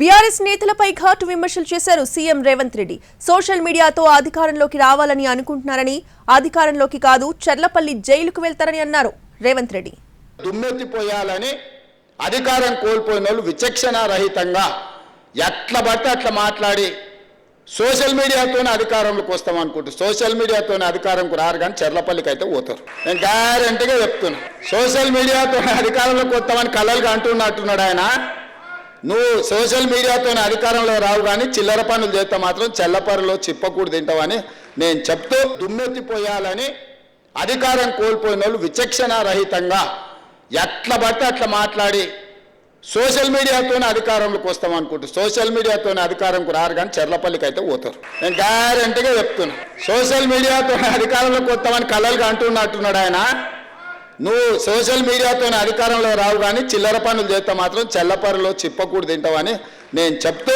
BRS నేతలపై ఘాటు విమర్శలు చేశారు సీఎం రేవంత్ రెడ్డి. సోషల్ మీడియాతో అధికారంలోకి రావాలని అనుకుంటున్నారని అధికారంలోకి కాదు చర్లపల్లి జైలుకు వెళ్తారని అన్నారు రేవంత్ రెడ్డి. దుమ్మెత్తిపోయాలని అధికారం కోల్పోయిన వాళ్ళు విచక్షణ రహితంగా ఎట్ల పడితే అట్లా మాట్లాడి సోషల్ మీడియాతోనే అధికారంలోకి వస్తాం అనుకుంటూ. సోషల్ మీడియాతోనే అధికారంకు రారు కానీ చెర్లపల్లికి అయితే పోతారు. నేను గ్యారంటీగా చెప్తున్నా. సోషల్ మీడియాతోనే అధికారంలోకి వస్తామని కలలుగా అంటున్నట్టున్నాడు ఆయన. నువ్వు సోషల్ మీడియాతో అధికారంలో రావు కానీ చిల్లర పనులు చేస్తే మాత్రం చెల్లపరలో చిప్పకూడు తింటావని నేను చెప్తూ దుమ్మెత్తిపోయాలని అధికారం కోల్పోయిన వాళ్ళు విచక్షణారహితంగా ఎట్లా పడితే అట్లా మాట్లాడి సోషల్ మీడియాతోనే అధికారంలోకి వస్తాం అనుకుంటూ. సోషల్ మీడియాతోనే అధికారంకు రారు కానీ చెర్లపల్లికి అయితే పోతారు. నేను గ్యారంటీగా చెప్తున్నా. సోషల్ మీడియాతోనే అధికారంలోకి వస్తామని కలలుగా అంటున్నట్టున్నాడు ఆయన. నువ్వు సోషల్ మీడియాతో అధికారంలో రావు కానీ చిల్లర పనులు చేస్తే మాత్రం చెల్లపరలో చిప్పకూడు తింటావని నేను చెప్తూ